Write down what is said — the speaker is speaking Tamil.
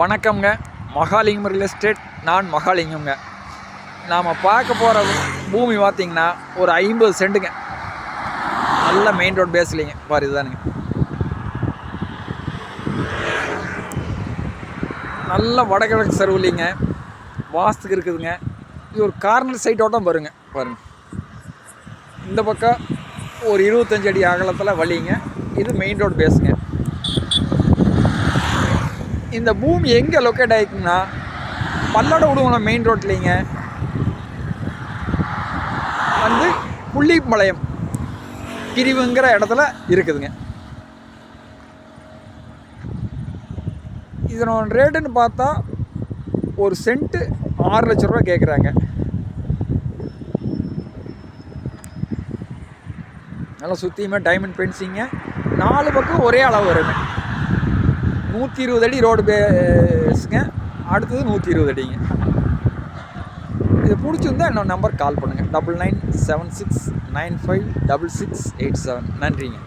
வணக்கம்ங்க. Mahalingam real estate. நான் மகாலிங்கம்ங்க. நாம் பார்க்க போகிற பூமி பார்த்திங்கன்னா ஒரு ஐம்பது சென்ட்டுங்க நல்ல மெயின் ரோட் பேஸ்லிங்க பாரு இதுதானுங்க. நல்ல வடகிழக்கு சருவிலிங்க வாஸ்துக்கு இருக்குதுங்க. இது ஒரு கார்னர் சைட்டோட்டம் பாருங்க. பாருங்க. இந்த பக்கம் ஒரு இருபத்தஞ்சு அடி அகலத்தில் வழிங்க. இது மெயின் ரோடு பேஸுங்க இந்த பூமி எங்கே லொக்கேட் ஆகிருக்குன்னா பல்லட விடுவோம் மெயின் ரோட்லேங்க வந்து புள்ளிப்பாளையம். பிரிவுங்கிற இடத்துல இருக்குதுங்க. இதனோட ரேட்டுன்னு பார்த்தா ஒரு சென்ட்டு ஆறு லட்ச ரூபா கேட்குறாங்க நல்லா சுற்றியுமே டைமண்ட் பென்சிங்க நாலு பக்கம் ஒரே அளவு வருங்க. நூற்றி இருபது அடி ரோடு பேஸுங்க அடுத்தது நூற்றி இருபது அடிங்க. இது பிடிச்சிருந்தா என்னோட நம்பர் கால் பண்ணுங்கள் double nine seven six nine five double six eight seven நன்றிங்க.